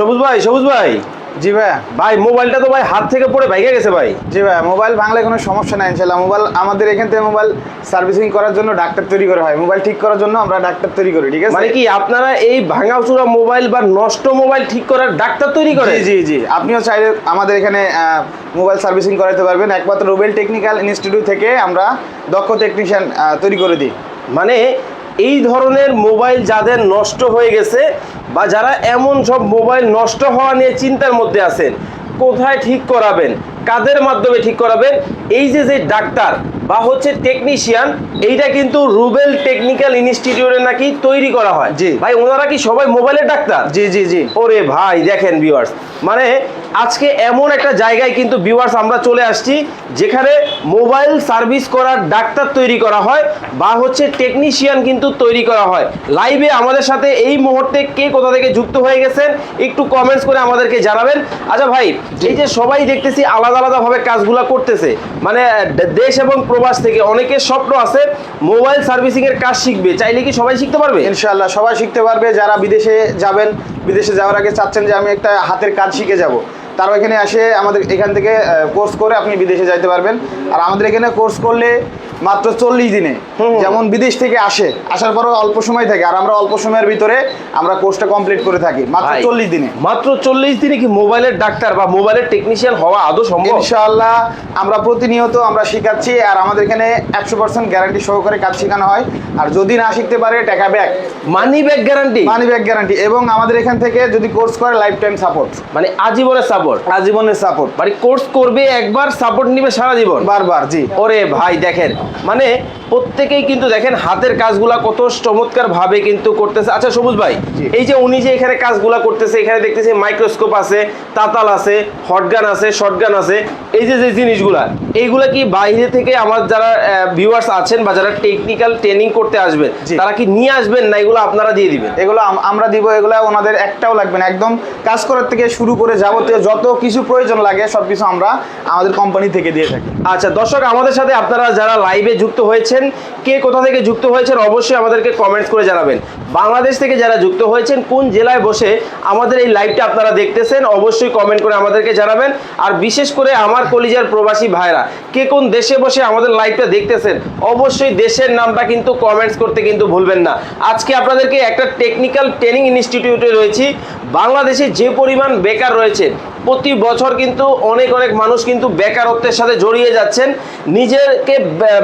সবুজ ভাই সবুজ ভাই। জি ভাইয়া। ভাই মোবাইলটা তো ভাই হাত থেকে পড়ে ভেঙে গেছে ভাই। জি ভাইয়া মোবাইল ভাঙলে কোনো সমস্যা নাই ইনশাল্লাহ মোবাইল আমাদের এখান থেকে মোবাইল সার্ভিসিং করার জন্য ডাক্তার তৈরি করা হয়। মোবাইল ঠিক করার জন্য আমরা ডাক্তার তৈরি করি ঠিক আছে? মানে কি আপনারা এই ভাঙাচুরা মোবাইল বা নষ্ট মোবাইল ঠিক করার ডাক্তার তৈরি করে? জি জি জি। আপনিও চাইলে আমাদের এখানে মোবাইল সার্ভিসিং করাতে পারবেন। একমাত্র রুবেল টেকনিক্যাল ইনস্টিটিউট থেকে আমরা দক্ষ টেকনিশিয়ান তৈরি করে দিই। মানে এই ধরনের মোবাইল যাদের নষ্ট হয়ে গেছে বা যারা এমন সব মোবাইল নষ্ট হওয়া নিয়ে চিন্তার মধ্যে আছেন, কোথায় ঠিক করাবেন? কাদের মাধ্যমে ঠিক করাবেন? এই যে যে ডাক্তার বা হচ্ছে টেকনিশিয়ান এইটা কিন্তু রুবেল টেকনিক্যাল ইনস্টিটিউটে নাকি তৈরি করা হয়। জি। ভাই ওনারা কি সবাই মোবাইলের ডাক্তার? জি জি জি। ওরে ভাই দেখেন ভিউয়ার্স মানে আজকে এমন একটা জায়গায় কিন্তু ভিউয়ার্স আমরা চলে আসছি যেখানে মোবাইল সার্ভিস করার ডাক্তার তৈরি করা হয় বা হচ্ছে টেকনিশিয়ান কিন্তু তৈরি করা হয়। লাইভে আমাদের সাথে এই মুহূর্তে কে কোথা থেকে যুক্ত হয়ে গেছেন একটু কমেন্টস করে আমাদেরকে জানাবেন। আচ্ছা ভাই এই যে সবাই দেখতেছি আলাদা আলাদাভাবে কাজগুলা করতেছে। মানে দেশ এবং প্রবাস থেকে অনেকের স্বপ্ন আছে মোবাইল সার্ভিসিং এর কাজ শিখবে। চাইলে কি সবাই শিখতে পারবে? ইনশাল্লাহ সবাই শিখতে পারবে। যারা বিদেশে যাবেন, বিদেশে যাওয়ার আগে চাচ্ছেন যে আমি একটা হাতের কাজ শিখে যাব। তারা এখানে আসে আমাদের এখান থেকে কোর্স করে আপনি বিদেশে যাইতে পারবেন। আর আমাদের এখানে কোর্স করলে মাত্র চল্লিশ দিনে। যেমন বিদেশ থেকে আসে আসার পরও অল্প সময় থাকে। আর আমরা অল্প সময়ের ভিতরে আমরা কোর্সটা কমপ্লিট করে থাকি মাত্র চল্লিশ দিনে। মাত্র চল্লিশ দিনে কি মোবাইলের ডাক্তার বা মোবাইলের টেকনিশিয়ান হওয়া আদৌ সম্ভব? ইনশাআল্লাহ আমরা প্রতিনিয়ত আমরা শেখাচ্ছি আর আমাদের এখানে একশো পার্সেন্ট গ্যারান্টি সহকারে কাজ শেখানো হয়। আর যদি না শিখতে পারে টাকা back money back guarantee money back guarantee এবং আমাদের এখান থেকে যদি কোর্স করে লাইফ টাইম সাপোর্ট মানে আজীবনের সাপোর্ট আজীবনের সাপোর্ট মানে কোর্স করবে একবার সাপোর্ট নিবে সারা জীবন? বারবার জি। ওরে ভাই দেখেন মানে প্রত্যেকেই কিন্তু দেখেন হাতের কাজগুলা কত চমৎকার ভাবে কিন্তু করতেছে। আচ্ছা সবুজ ভাই এই যে উনি যে এখানে কাজগুলা করতেছে এখানে দেখতেছি মাইক্রোস্কোপ আছে তাতাল আছে হটগান আছে শর্টগান আছে এই যে যে জিনিসগুলা এইগুলা কি বাইরে থেকে আমার যারা ভিউয়ার্স আছেন বা যারা টেকনিক্যাল ট্রেনিং করতে আসবেন। তারা কি নিয়ে আসবেন না এগুলো আপনারা দিয়ে দিবেন? এগুলো আমরা দিব এগুলো ওনাদের একটাও লাগবে না। একদম কাজ করার থেকে শুরু করে যাবতীয় যত কিছু প্রয়োজন লাগে সবকিছু আমরা আমাদের কোম্পানি থেকে দিয়ে থাকি। আচ্ছা দর্শক আমাদের সাথে আপনারা যারা লাইভে যুক্ত হয়েছেন। কে কোথা থেকে যুক্ত হয়েছেন অবশ্যই আমাদেরকে কমেন্টস করে জানাবেন। বাংলাদেশ থেকে যারা যুক্ত হয়েছেন, কোন জেলায় বসে আমাদের এই লাইভটা আপনারা দেখতেছেন, অবশ্যই কমেন্ট করে আমাদেরকে জানাবেন। আর বিশেষ করে আমার কলিজার প্রবাসী ভাইরা, কে কোন দেশে বসে আমাদের লাইভটা দেখতেছেন, অবশ্যই দেশের নামটা কিন্তু কমেন্টস করতে কিন্তু ভুলবেন না। আজকে আপনাদেরকে একটা টেকনিক্যাল ট্রেনিং ইনস্টিটিউটে রয়েছি। বাংলাদেশে যে পরিমাণ বেকার রয়েছে প্রতি বছর কিন্তু অনেক অনেক মানুষ কিন্তু বেকারত্বের সাথে জড়িয়ে যাচ্ছেন। নিজেকে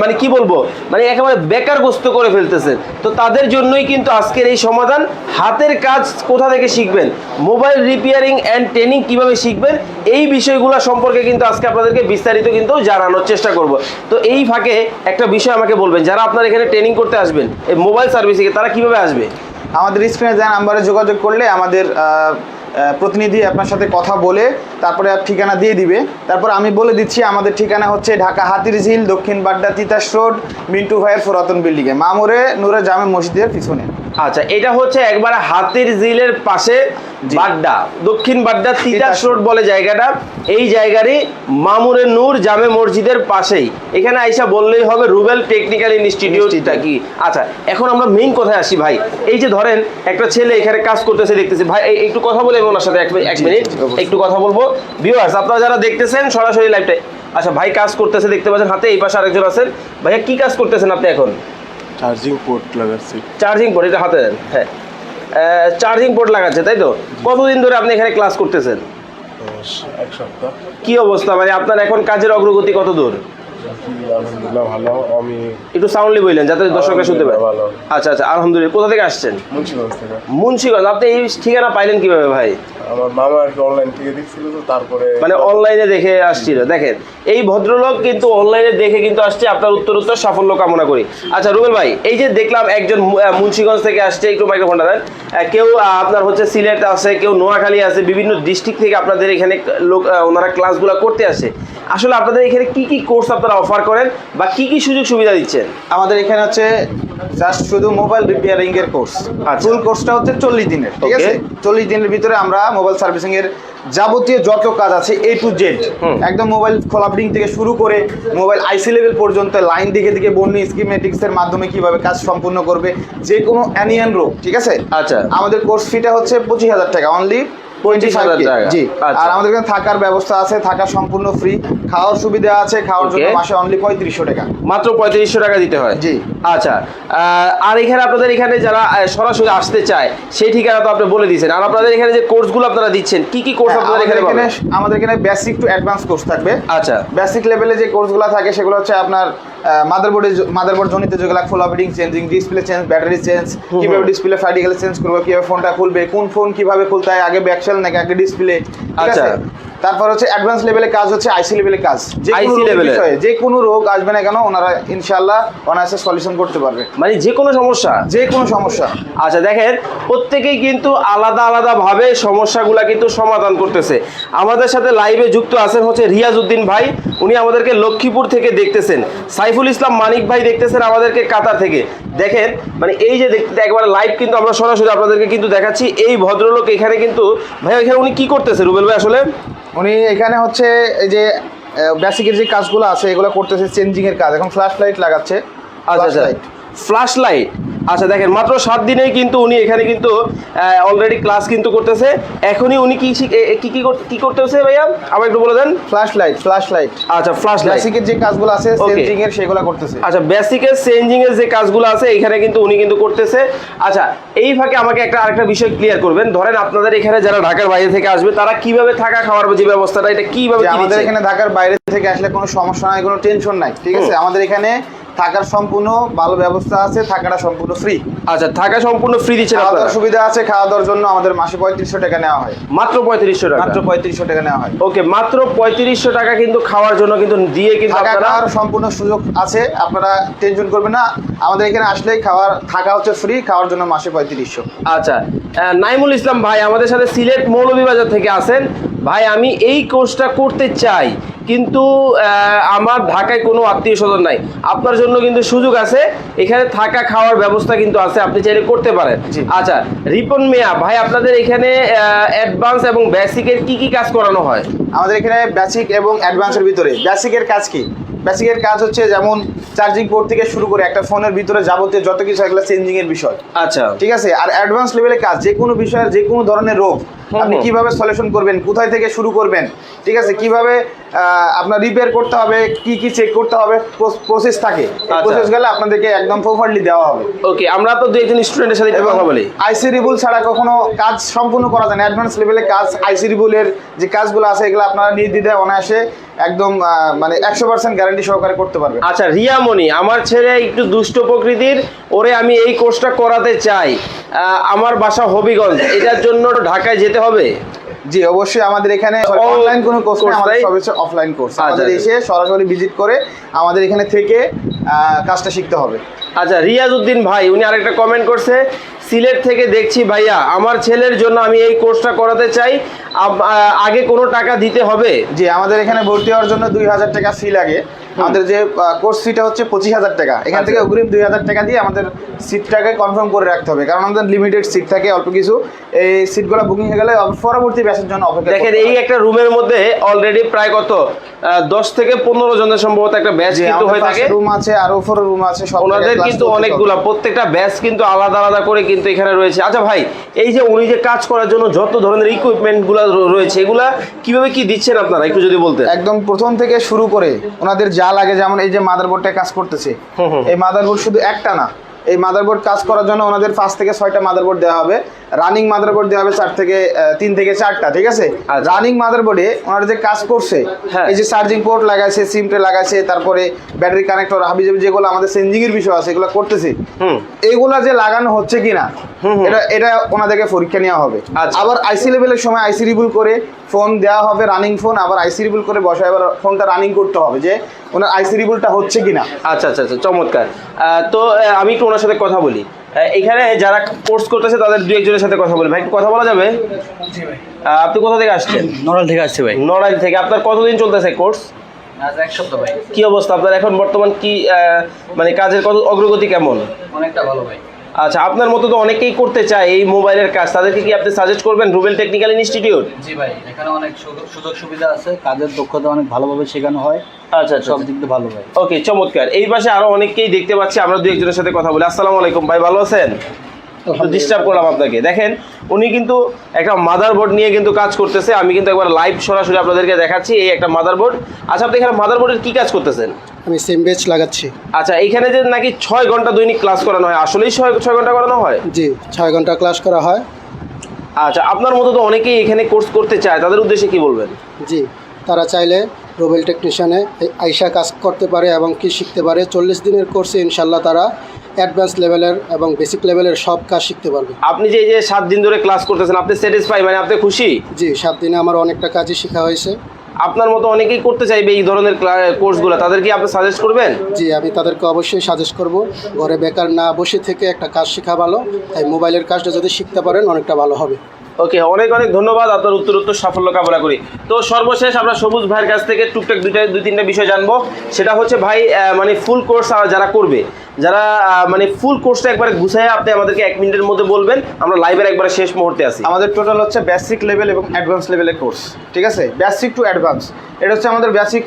মানে কি বলব? মানে একেবারে বেকারগ্রস্ত করে ফেলতেছেন। তো তাদের জন্যই কিন্তু আজকের এই সমাধান। হাতের কাজ কোথা থেকে শিখবেন? মোবাইল রিপেয়ারিং অ্যান্ড ট্রেনিং কীভাবে শিখবেন? এই বিষয়গুলো সম্পর্কে কিন্তু আজকে আপনাদেরকে বিস্তারিত কিন্তু জানানোর চেষ্টা করব। তো এই ফাঁকে একটা বিষয় আমাকে বলবেন, যারা আপনার এখানে ট্রেনিং করতে আসবেন, এই মোবাইল সার্ভিসিংয়ে তারা কীভাবে আসবে? আমাদের স্ক্রিনে দেওয়া নাম্বারে যোগাযোগ করলে আমাদের প্রতিনিধি আপনার সাথে কথা বলে তারপরে ঠিকানা দিয়ে দিবে। তারপর আমি বলে দিচ্ছি, আমাদের ঠিকানা হচ্ছে ঢাকা হাতির ঝিল, দক্ষিণ বাড্ডা তিতাস রোড, মিন্টু ভাইয়ের পুরাতন বিল্ডিংয়ে মামুরে নুরে জামে মসজিদের পিছনে। আচ্ছা এটা হচ্ছে একবার হাতির জিলের পাশে বাড্ডা দক্ষিণ বাড্ডা তিতাস রোড বলে জায়গাটা। এই জায়গারই মামুরে নূর জামে মসজিদের পাশেই। এখানে আইসা বললেই হবে রুবেল টেকনিক্যাল ইনস্টিটিউটটা Institute। কি? আচ্ছা এখন আমরা মেইন কথায় আসি ভাই? এই যে ধরেন একটা ছেলে এখানে কাজ করতেছে দেখতেছি। ভাই একটু কথা বলে ওনার সাথে এক মিনিট একটু কথা বলব। ভিউয়ার্স আপনারা যারা দেখতেছেন সরাসরি লাইভটাই আচ্ছা ভাই কাজ করতেছে দেখতে পাচ্ছেন হাতে এই পাশে আরেকজন আছেন। ভাইয়া কি কাজ করতেছেন আপনি এখন? চার্জিং পোর্ট লাগাচ্ছি। চার্জিং পোর্ট এটা হাতে দেন হ্যাঁ। চার্জিং পোর্ট লাগাচ্ছে তাই তো? কতদিন ধরে আপনি এখানে ক্লাস করতেছেন? এক সপ্তাহ। কি অবস্থা? মানে আপনার এখন কাজের অগ্রগতি কত দূর? আলহামদুলিল্লাহ ভালো। আমি একটু সাউন্ডলি বললেন যাতে দর্শকরা শুনতে পারে ভালো। আচ্ছা আচ্ছা আলহামদুলিল্লাহ। কোথা থেকে আসছেন? মুন্সিগঞ্জ থেকে। মুন্সিগঞ্জ। আপনি এই ঠিকানা পাইলেন কীভাবে ভাই? আমার মামা আর অনলাইন থেকে দেখছিল তো তারপরে মানে অনলাইনে দেখে আসছিল। দেখেন এই ভদ্রলোক কিন্তু অনলাইনে দেখে কিন্তু আসছে আপনার উত্তর উত্তর সাফল্য কামনা করি। আচ্ছা রুবেল ভাই এই যে দেখলাম একজন মুন্সিগঞ্জ থেকে আসছে একটু মাইক্রোফোনটা দেন। কেউ আপনার হচ্ছে সিলেট আছে কেউ নোয়াখালী আছে বিভিন্ন ডিস্ট্রিক্ট থেকে আপনাদের এখানে লোক ওনারা ক্লাসগুলো করতে আসে। আসলে আপনাদের এখানে কি কি কোর্স আপনারা অফার করেন বা কি কি সুযোগ সুবিধা দিচ্ছেন আমাদের এখানে হচ্ছে জাস্ট শুধু মোবাইল রিপেয়ারিং এর কোর্স। ফুল কোর্সটা হচ্ছে চল্লিশ দিনের ঠিক আছে চল্লিশ দিনের ভিতরে আমরা মোবাইল সার্ভিসিং এর যাবতীয় যত কাজ আছে এ টু জেড। একদম মোবাইল খোলাপিং থেকে শুরু করে মোবাইল আইসি লেভেল পর্যন্ত লাইন দিকে দিকে বন্যি স্কিমেটিক্স এর মাধ্যমে কীভাবে কাজ সম্পূর্ণ করবে যে কোনো অ্যানিয়ান রোগ ঠিক আছে আচ্ছা। আমাদের কোর্স ফিটা হচ্ছে পঁচিশ হাজার টাকা অনলি 25,000 টাকা। জি। আচ্ছা। আর আমাদের এখানে থাকার ব্যবস্থা আছে থাকা সম্পূর্ণ ফ্রি খাওয়ার সুবিধা আছে খাওয়ার জন্য মাসে অনলি পঁয়ত্রিশশো টাকা। মাত্র পঁয়ত্রিশশো টাকা দিতে হয়। জি। আচ্ছা আর এখানে আপনাদের এখানে যারা সরাসরি আসতে চায় সেই ঠিকানা তো আপনি বলে দিয়েছেন। আর আপনাদের এখানে যে কোর্সগুলো আপনারা দিচ্ছেন কি কি কোর্স হ্যাঁ, আপনাদের এখানে পাবেন? আমাদের এখানে বেসিক টু অ্যাডভান্স কোর্স থাকবে। আচ্ছা। বেসিক লেভেলে যে কোর্সগুলো থাকে সেগুলো হচ্ছে আপনার মাদারবোর্ডে মাদারবোর্ড জনিত যেগুলো full operating changing display change battery change কীভাবে ডিসপ্লে চেঞ্জ করবে কীভাবে ফোনটা খুলবে কোন ফোন কীভাবে খুলতে হয় আগে ব্যাকসেল নাকি আগে ডিসপ্লে ঠিক আচ্ছা। আছে? তারপর হচ্ছে অ্যাডভান্স লেভেলে কাজ হচ্ছে আইসি লেভেলে কাজ। কোনো level যে কোনো রোগ আসবে না কেন ওনারা ইনশাআল্লাহ অনায়াসে সলিউশন করতে পারবে। মানে যে কোনো সমস্যা? যে কোনো সমস্যা। আচ্ছা দেখেন প্রত্যেকেই কিন্তু আলাদা আলাদা ভাবে সমস্যাগুলা কিন্তু সমাধান করতেছে। আমাদের সাথে লাইভে যুক্ত আছেন হচ্ছে রিয়াজ উদ্দিন ভাই। উনি আমাদেরকে লক্ষ্মীপুর থেকে দেখতেছেন। সাইফুল ইসলাম মানিক ভাই দেখতেছেন আমাদেরকে কাতার থেকে। দেখেন মানে এই যে দেখতে একবার লাইভ কিন্তু আমরা সরাসরি আপনাদেরকে কিন্তু দেখাচ্ছি। এই ভদ্রলোক এখানে কিন্তু ভাই এখানে উনি কি করতেছে রুবেল ভাই আসলে? উনি এখানে হচ্ছে এই যে বেসিকের যে কাজগুলো আছে এগুলো করতেছে চেঞ্জিং এর কাজ। এখন ফ্ল্যাশ লাইট লাগাচ্ছে। আচ্ছা আচ্ছা। Flashlight। ফ্ল্যাশ লাইট আচ্ছা দেখেন মাত্র সাত দিনেই কিন্তু উনি এখানে কিন্তু অলরেডি ক্লাস কিন্তু করতেছে। এখনই উনি কি কি কি করতেছে ভাইয়া? আবার একটু বলে দেন। ফ্ল্যাশ লাইট ফ্ল্যাশ লাইট আচ্ছা ফ্ল্যাশ লাইট বেসিকের যে কাজগুলো আছে চেঞ্জিং এর সেগুলো করতেছে। আচ্ছা বেসিকের চেঞ্জিং এর যে কাজগুলো আছে এখানে কিন্তু উনি কিন্তু করতেছে। আচ্ছা এই ফাঁকে আমাকে একটা আরেকটা বিষয় ক্লিয়ার করবেন। ধরেন আপনাদের এখানে যারা ঢাকার বাইরে থেকে আসবে তারা কীভাবে থাকা খাওয়ার যে ব্যবস্থাটা এটা কীভাবে আমাদের এখানে ঢাকার বাইরে থেকে আসলে কোনো সমস্যা নাই কোনো টেনশন নাই ঠিক আছে? আমাদের এখানে থাকার সম্পূর্ণ ভালো ব্যবস্থা আছে থাকাটা সম্পূর্ণ ফ্রি আচ্ছা থাকা সম্পূর্ণ ফ্রি দিচ্ছে খাওয়া দাওয়ার সুবিধা আছে খাওয়া দাওয়ার জন্য আমাদের মাসে পঁয়ত্রিশশো টাকা নেওয়া হয়। মাত্র পঁয়ত্রিশশো টাকা? মাত্র পঁয়ত্রিশশো টাকা নেওয়া হয়। ওকে মাত্র পঁয়ত্রিশশো টাকা কিন্তু খাওয়ার জন্য কিন্তু দিয়ে কিন্তু খাওয়ার সম্পূর্ণ সুযোগ আছে আপনারা টেনশন করবেন না। আমাদের এখানে আসলেই খাওয়ার থাকা হচ্ছে ফ্রি খাওয়ার জন্য মাসে পঁয়ত্রিশশো। আচ্ছা নাইমুল ইসলাম ভাই আমাদের সাথে সিলেট মৌলভীবাজার থেকে আছেন। ভাই আমি এই কোর্সটা করতে চাই কিন্তু আমার ঢাকায় কোনো আত্মীয় স্বজন নাই। আপনার জন্য কিন্তু সুযোগ আছে এখানে থাকা খাওয়ার ব্যবস্থা কিন্তু আছে আপনি চাইলে করতে পারেন। আচ্ছা রিপন মেয়া ভাই আপনাদের এখানে অ্যাডভান্স এবং বেসিকের কি কি কাজ করানো হয়? আমাদের এখানে বেসিক এবং অ্যাডভান্সের ভিতরে। বেসিকের কাজ কি? বেসিকের কাজ হচ্ছে যেমন চার্জিং পোর্ট থেকে শুরু করে একটা ফোনের ভিতরে যাবতীয় যত কিছু এগুলো চেঞ্জিং এর বিষয়। আচ্ছা। ঠিক আছে? আর অ্যাডভান্স লেভেলের কাজ যে কোনো বিষয়ের যে কোনো ধরনের রোগ আপনি। কীভাবে সলিউশন করবেন কোথায় থেকে শুরু করবেন ঠিক আছে? কীভাবে আপনার রিপেয়ার করতে হবে কি কি চেক করতে হবে প্রসেস থাকে। আচ্ছা। প্রসেস গেলে আপনাদেরকে একদম প্রপারলি দেওয়া হবে। ওকে আমরা তো দু একজন স্টুডেন্টের সাথে কথা বলি। আইসি রিবুল ছাড়া কখনো কাজ সম্পূর্ণ করা যায় না। অ্যাডভান্স লেভেলের কাজ আইসি রিবুলের যে কাজগুলো আছে এগুলো আপনারা নির্দ্বিধায় অনায়াসে একদম মানে একশো পার্সেন্ট গ্যারান্টি সহকারে করতে পারবে। আচ্ছা রিয়ামণি আমার ছেলে একটু দুষ্ট প্রকৃতির ওরে আমি এই কোর্সটা করাতে চাই। আমার বাসা হবিগঞ্জ এটার জন্য ঢাকায় যেতে হবে? জি অবশ্যই আমাদের এখানে অনলাইন কোনো কোর্স নেই আমাদের সব হচ্ছে অফলাইন কোর্স আচ্ছা, আমাদের আচ্ছা। এসে সরাসরি ভিজিট করে আমাদের এখানে থেকে কাজটা শিখতে হবে। আচ্ছা রিয়াজ উদ্দিন ভাই উনি আরেকটা কমেন্ট করছে সিলেট থেকে দেখছি, ভাইয়া, আমার ছেলের জন্য আমি এই কোর্সটা করাতে চাই। আগে কোনো টাকা দিতে হবে? যে আমাদের এখানে ভর্তি হওয়ার জন্য দুই হাজার টাকা ফি লাগে। আমাদের যে কোর্স ফিটা হচ্ছে পঁচিশ হাজার টাকা। এখান আচ্ছা। থেকে অগ্রিম দুই হাজার টাকা দিয়ে আমাদের সিটটাকে কনফার্ম করে রাখতে হবে। কারণ আমাদের লিমিটেড সিট থাকে অল্প কিছু এই সিটগুলো বুকিং হয়ে গেলে পরবর্তী ব্যাচের জন্য অপেক্ষা দেখেন এই একটা রুমের মধ্যে অলরেডি প্রায় কত? দশ থেকে পনেরো জনের সম্ভবত একটা ব্যাচ কিন্তু হয়ে থাকে। রুম আছে আর উপরে রুম আছে ওনাদের কিন্তু অনেকগুলা প্রত্যেকটা ব্যাচ কিন্তু আলাদা আলাদা করে কিন্তু এখানে রয়েছে। আচ্ছা ভাই এই যে উনি যে কাজ করার জন্য যত ধরনের ইকুইপমেন্টগুলা রয়েছে এগুলা কীভাবে কি দিচ্ছেন আপনারা? একটু যদি বলতেন। একদম প্রথম থেকে শুরু করে ওনাদের যা লাগে যেমন এই যে মাদারবোর্ডটা কাজ করতেছে। এই মাদারবোর্ড শুধু একটা না এই মাদারবোর্ড কাজ করার জন্য ওনাদের পাঁচ থেকে ছয়টা মাদারবোর্ড দেওয়া হবে রানিং মাদারবোর্ড দেওয়া হবে চার থেকে তিন থেকে চারটা ঠিক আছে আচ্ছা। রানিং মাদারবোর্ডে ওনারা যে কাজ করছে হ্যাঁ। এই যে চার্জিং পোর্ট লাগাইছে সিমটে লাগাইছে তারপরে ব্যাটারি কানেক্টর হাবিজাবি যেগুলো আমাদের চেঞ্জিং এর বিষয় আছে এগুলো করতেছে হুম এইগুলা যে লাগানো হচ্ছে কিনা। এটা এটা ওনাদেরকে পরীক্ষা নেওয়া হবে। আচ্ছা। আবার আইসি লেভেলের সময় আইসি রিবুল করে ফোন দেওয়া হবে রানিং ফোন আবার আইসি রিবুল করে বসে আবার ফোনটা রানিং করতে হবে যে ওনার আইসি রিবুলটা হচ্ছে কিনা। আচ্ছা আচ্ছা আচ্ছা চমৎকার। তো আমি একটু ওনার সাথে কথা বলি। এখানে যারা কোর্স করতেছে তাদের দু একজনের সাথে কথা বলি। ভাই একটু কথা বলা যাবে? আপনি কোথা থেকে আসছেন? নড়াল থেকে আসছে ভাই। নড়াইল থেকে। আপনার কতদিন চলতেছে কোর্স আজ এক সপ্তাহ ভাই। কি অবস্থা? আপনার এখন বর্তমান কি মানে কাজের কত অগ্রগতি কেমন? অনেকটা ভালো ভাই। আচ্ছা আপনার মতো তো অনেকেই করতে চায় এই মোবাইলের কাজ। তাদেরকে কি আপনি সাজেস্ট করবেন রুবেল টেকনিক্যাল ইনস্টিটিউট জি ভাই এখানে অনেক সুযোগ সুবিধা আছে। কাজের দক্ষতা অনেক ভালোভাবে শেখানো হয়। আচ্ছা আচ্ছা সব দিক দিয়ে ভালো ভাই। ওকে চমৎকার। এই পাশে আরও অনেককেই দেখতে পাচ্ছি আমরা দু একজনের সাথে কথা বলি। আসসালামু আলাইকুম ভাই ভালো আছেন? ডিস্টার্ব করলাম আপনাকে। দেখেন উনি কিন্তু একটা মাদারবোর্ড নিয়ে কিন্তু কাজ করতেছে। আমি কিন্তু একবার লাইভ সরাসরি আপনাদেরকে দেখাচ্ছি এই একটা মাদারবোর্ড আচ্ছা আপনি এখানে মাদারবোর্ডের কি কাজ করতেছেন? আমি সেম বেচ লাগাচ্ছি। আচ্ছা এখানে যে নাকি ছয় ঘণ্টা দৈনিক ক্লাস করানো হয় আসলেই ছয় ছয় ঘণ্টা করানো হয়? জি ছয় ঘণ্টা ক্লাস করা হয়। আচ্ছা আপনার মতো তো অনেকেই এখানে কোর্স করতে চায় তাদের উদ্দেশ্যে কি বলবেন? জি তারা চাইলে রোবেল টেকনিশিয়ানে আইসা কাজ করতে পারে এবং কি শিখতে পারে। চল্লিশ দিনের কোর্সে ইনশাল্লাহ তারা অ্যাডভান্স লেভেলের এবং বেসিক লেভেলের সব কাজ শিখতে পারবে। আপনি যে এই যে সাত দিন ধরে ক্লাস করতেছেন আপনি স্যাটিসফাই মানে আপনি খুশি? জি সাত দিনে আমার অনেকটা কাজই শেখা হয়েছে। আপনার মতো অনেকেই করতে চাইবে এই ধরনের কোর্সগুলো। তাদেরকে আপনি সাজেস্ট করবেন? জি, আমি তাদেরকে অবশ্যই সাজেস্ট করব। ঘরে বেকার না বসে থেকে একটা কাজ শেখা ভালো, তাই মোবাইলের কাজটা যদি শিখতে পারেন, অনেকটা ভালো হবে। ওকে, অনেক অনেক ধন্যবাদ আপনার উত্তর উত্তর সাফল্য কামনা করি। তো সর্বশেষ আমরা সবুজ ভাইয়ের কাছ থেকে টুকটাক দুইটা, দুই তিনটা বিষয় জানব। সেটা হচ্ছে ভাই মানে ফুল কোর্স যারা করবে, যারা মানে ফুল কোর্সটা একবারে গুছাই আপনি আমাদেরকে এক মিনিটের মধ্যে বলবেন, আমরা লাইভের একবারে শেষ মুহূর্তে আছি। আমাদের টোটাল হচ্ছে বেসিক লেভেল এবং অ্যাডভান্স লেভেলের কোর্স ঠিক আছে? বেসিক টু অ্যাডভান্স এটা হচ্ছে আমাদের বেসিক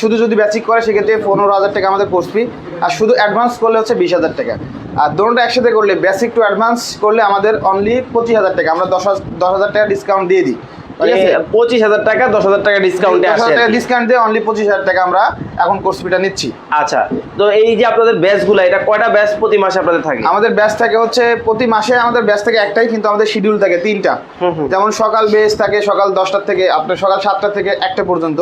শুধু যদি বেসিক করে, সেক্ষেত্রে পনেরো হাজার টাকা আমাদের কোর্স ফি আর শুধু অ্যাডভান্স করলে হচ্ছে বিশ হাজার টাকা। আর দুটোটা একসাথে করলে বেসিক টু অ্যাডভান্স করলে আমাদের অনলি পঁচিশ হাজার টাকা। আমরা দশ হাজার দশ হাজার টাকা ডিসকাউন্ট দিয়ে দিই। পঁচিশ হাজার টাকা দশ হাজার টাকা ডিসকাউন্টে আসে দিয়ে অনলি পঁচিশ হাজার টাকা আমরা এখন নিচ্ছি। আচ্ছা তো এই যে আপনাদের ব্যাচগুলো এটা কয়টা ব্যাচ প্রতি মাসে আপনাদের থাকে? আমাদের ব্যাচ থাকে হচ্ছে প্রতি মাসে আমাদের ব্যাচ থাকে একটাই কিন্তু আমাদের শিডিউল থাকে তিনটা। যেমন সকাল বেস থাকে সকাল দশটার থেকে আপনার সকাল সাতটা থেকে একটা পর্যন্ত।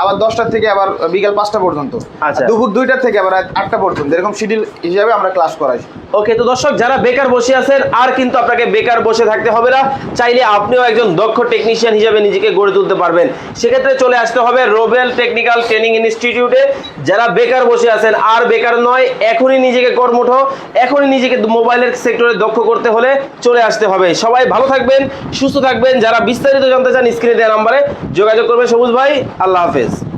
আবার দশটার থেকে আবার বিকাল পাঁচটা পর্যন্ত। আচ্ছা। দুপুর দুইটার থেকে আবার আটটা পর্যন্ত। এরকম শিডিউল হিসাবে আমরা ক্লাস করাই। ওকে তো দর্শক যারা বেকার বসে আছেন আর কিন্তু আপনাকে বেকার বসে থাকতে হবে না। চাইলে আপনিও একজন দক্ষ টেকনিশিয়ান হিসেবে নিজেকে গড়ে তুলতে পারবেন। সেক্ষেত্রে চলে আসতে হবে রোবেল টেকনিক্যাল ট্রেনিং ইনস্টিটিউটে। যারা বেকার বসে আছেন, আর বেকার নয়, এখনই নিজেকে কর্মঠ, এখনই নিজেকে মোবাইলের সেক্টরে দক্ষ করতে হলে চলে আসতে হবে। সবাই ভালো থাকবেন, সুস্থ থাকবেন। যারা বিস্তারিত জানতে চান, স্ক্রিনে দেওয়া নাম্বারে যোগাযোগ করবেন সবুজ ভাই। আল্লাহ হাফেজ।